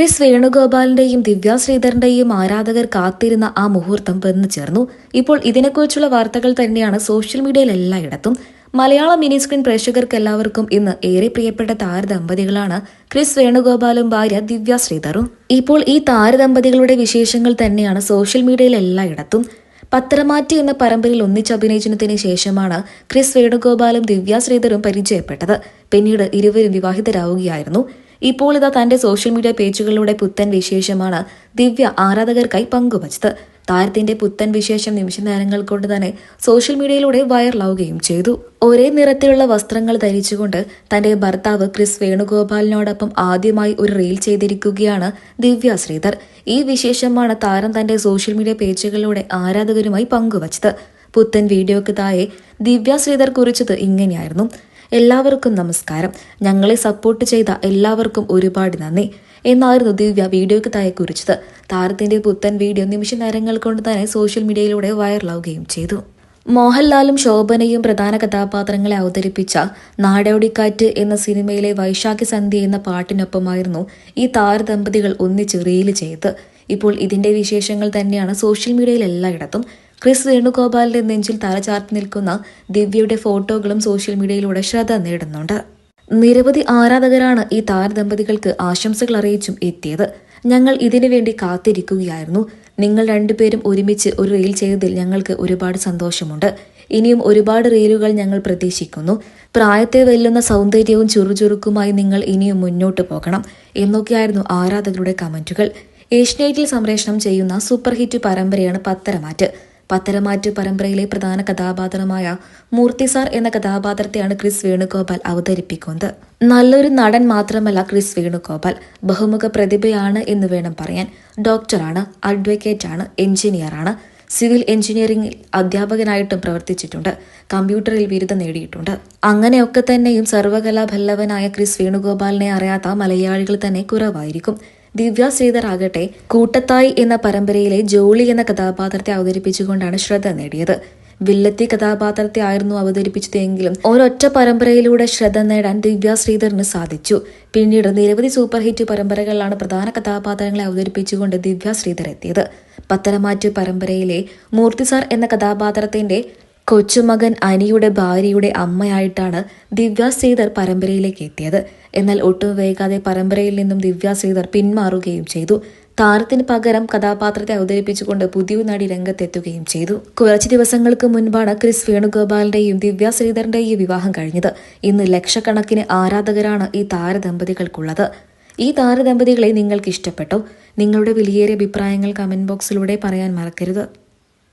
Chris വേണുഗോപാലിന്റെയും ദിവ്യ ശ്രീധറിന്റെയും ആരാധകർ കാത്തിരുന്ന ആ മുഹൂർത്തം വന്നു ചേർന്നു. ഇപ്പോൾ ഇതിനെക്കുറിച്ചുള്ള വാർത്തകൾ തന്നെയാണ് സോഷ്യൽ മീഡിയയിൽ എല്ലായിടത്തും. മലയാള മിനി സ്ക്രീൻ പ്രേക്ഷകർക്ക് എല്ലാവർക്കും ഇന്ന് ഏറെ പ്രിയപ്പെട്ട താരദമ്പതികളാണ് ക്രിസ് വേണുഗോപാലും ഭാര്യ ദിവ്യ ശ്രീധറും ഇപ്പോൾ ഈ താരദമ്പതികളുടെ വിശേഷങ്ങൾ തന്നെയാണ് സോഷ്യൽ മീഡിയയിൽ എല്ലായിടത്തും. പത്രമാറ്റി എന്ന പരമ്പരയിൽ ഒന്നിച്ചഭിനയിച്ചതിന് ശേഷമാണ് ക്രിസ് വേണുഗോപാലും ദിവ്യ ശ്രീധറും പരിചയപ്പെട്ടത്. പിന്നീട് ഇരുവരും വിവാഹിതരാവുകയായിരുന്നു. ഇപ്പോൾ ഇതാ തന്റെ സോഷ്യൽ മീഡിയ പേജുകളിലൂടെ പുത്തൻ വിശേഷമാണ് ദിവ്യ ആരാധകർക്കായി പങ്കുവച്ചത്. താരത്തിന്റെ പുത്തൻ വിശേഷം നിമിഷ നേരങ്ങൾ കൊണ്ട് തന്നെ സോഷ്യൽ മീഡിയയിലൂടെ വൈറലാവുകയും ചെയ്തു. ഒരേ നിറത്തിലുള്ള വസ്ത്രങ്ങൾ ധരിച്ചുകൊണ്ട് തന്റെ ഭർത്താവ് ക്രിസ് വേണുഗോപാലിനോടൊപ്പം ആദ്യമായി ഒരു റീൽ ചെയ്തിരിക്കുകയാണ് ദിവ്യ ശ്രീധർ. ഈ വിശേഷമാണ് താരം തന്റെ സോഷ്യൽ മീഡിയ പേജുകളിലൂടെ ആരാധകരുമായി പങ്കുവച്ചത്. പുത്തൻ വീഡിയോക്ക് താഴെ ദിവ്യ ശ്രീധർ കുറിച്ചത് ഇങ്ങനെയായിരുന്നു. എല്ലാവർക്കും നമസ്കാരം. ഞങ്ങളെ സപ്പോർട്ട് ചെയ്ത എല്ലാവർക്കും ഒരുപാട് നന്ദി. എന്നായിരുന്നു ദിവ്യ വീഡിയോയ്ക്ക് താഴെ കുറിച്ചത്. താരത്തിന്റെ പുത്തൻ വീഡിയോ നിമിഷ നേരങ്ങൾ കൊണ്ട് തന്നെ സോഷ്യൽ മീഡിയയിലൂടെ വൈറലാവുകയും ചെയ്തു. മോഹൻലാലും ശോഭനയും പ്രധാന കഥാപാത്രങ്ങളെ അവതരിപ്പിച്ച നാടോടിക്കാറ്റ് എന്ന സിനിമയിലെ വൈശാഖി സന്ധ്യ എന്ന പാട്ടിനൊപ്പമായിരുന്നു ഈ താരദമ്പതികൾ ഒന്നിച്ച് റീൽ ചെയ്ത്. ഇപ്പോൾ ഇതിന്റെ വിശേഷങ്ങൾ തന്നെയാണ് സോഷ്യൽ മീഡിയയിൽ എല്ലായിടത്തും ക്രിസ് വേണുഗോപാലിന്റെ നെഞ്ചിൽ തലചാർത്തി നിൽക്കുന്ന ദിവ്യയുടെ ഫോട്ടോകളും സോഷ്യൽ മീഡിയയിലൂടെ ശ്രദ്ധ നേടുന്നുണ്ട്. നിരവധി ആരാധകരാണ് ഈ താരദമ്പതികൾക്ക് ആശംസകൾ അറിയിച്ചും എത്തിയത്. ഞങ്ങൾ ഇതിനു വേണ്ടി കാത്തിരിക്കുകയായിരുന്നു. നിങ്ങൾ രണ്ടുപേരും ഒരുമിച്ച് ഒരു റീൽ ചെയ്തതിൽ ഞങ്ങൾക്ക് ഒരുപാട് സന്തോഷമുണ്ട്. ഇനിയും ഒരുപാട് റീലുകൾ ഞങ്ങൾ പ്രതീക്ഷിക്കുന്നു. പ്രായത്തെ വെല്ലുന്ന സൗന്ദര്യവും ചുറുചുറുക്കുമായി നിങ്ങൾ ഇനിയും മുന്നോട്ട് പോകണം എന്നൊക്കെയായിരുന്നു ആരാധകരുടെ കമന്റുകൾ. ഏഷ്യനൈറ്റിൽ സംപ്രേഷണം ചെയ്യുന്ന സൂപ്പർ ഹിറ്റ് പരമ്പരയാണ് പത്തരമാറ്റ്. പത്തരമാറ്റ് പരമ്പരയിലെ പ്രധാന കഥാപാത്രമായ മൂർത്തി സാർ എന്ന കഥാപാത്രത്തെയാണ് ക്രിസ് വേണുഗോപാൽ അവതരിപ്പിക്കുന്നത്. നല്ലൊരു നടൻ മാത്രമല്ല ക്രിസ് വേണുഗോപാൽ. ബഹുമുഖ പ്രതിഭയാണ് എന്ന് വേണം പറയാൻ. ഡോക്ടറാണ് അഡ്വക്കേറ്റാണ് എഞ്ചിനീയറാണ്. സിവിൽ എഞ്ചിനീയറിംഗിൽ അധ്യാപകനായിട്ടും പ്രവർത്തിച്ചിട്ടുണ്ട്. കമ്പ്യൂട്ടറിൽ ബിരുദം നേടിയിട്ടുണ്ട്. അങ്ങനെയൊക്കെ തന്നെയും സർവകലാഭല്ലവനായ ക്രിസ് വേണുഗോപാലിനെ അറിയാത്ത മലയാളികൾ തന്നെ കുറവായിരിക്കും. ദിവ്യ ശ്രീധർ ആകട്ടെ കൂട്ടത്തായി എന്ന പരമ്പരയിലെ ജോളി എന്ന കഥാപാത്രത്തെ അവതരിപ്പിച്ചുകൊണ്ടാണ് ശ്രദ്ധ നേടിയത്. വില്ലത്തി കഥാപാത്രത്തെ ആയിരുന്നു അവതരിപ്പിച്ചതെങ്കിലും ഒരൊറ്റ പരമ്പരയിലൂടെ ശ്രദ്ധ നേടാൻ ദിവ്യ ശ്രീധറിന് സാധിച്ചു. പിന്നീട് നിരവധി സൂപ്പർ ഹിറ്റ് പരമ്പരകളിലാണ് പ്രധാന കഥാപാത്രങ്ങളെ അവതരിപ്പിച്ചുകൊണ്ട് ദിവ്യ ശ്രീധർ എത്തിയത് പത്തനമാറ്റ് പരമ്പരയിലെ മൂർത്തിസാർ എന്ന കഥാപാത്രത്തിന്റെ കൊച്ചുമകൻ അനിയുടെ ഭാര്യയുടെ അമ്മയായിട്ടാണ് ദിവ്യ ശ്രീധർ പരമ്പരയിലേക്ക് എത്തിയത്. എന്നാൽ ഒട്ടും വൈകാതെ പരമ്പരയിൽ നിന്നും ദിവ്യ ശ്രീധർ പിന്മാറുകയും ചെയ്തു. താരത്തിന് പകരം കഥാപാത്രത്തെ അവതരിപ്പിച്ചുകൊണ്ട് പുതിയ നടി രംഗത്തെത്തുകയും ചെയ്തു. കുറച്ച് ദിവസങ്ങൾക്ക് മുൻപാണ് ക്രിസ് വേണുഗോപാലിന്റെയും ദിവ്യ ശ്രീധറിന്റെയും വിവാഹം കഴിഞ്ഞത്. ഇന്ന് ലക്ഷക്കണക്കിന് ആരാധകരാണ് ഈ താരദമ്പതികൾക്കുള്ളത്. ഈ താരദമ്പതികളെ നിങ്ങൾക്ക് ഇഷ്ടപ്പെട്ടോ? നിങ്ങളുടെ വിലയേറിയ അഭിപ്രായങ്ങൾ കമന്റ് ബോക്സിലൂടെ പറയാൻ മറക്കരുത്.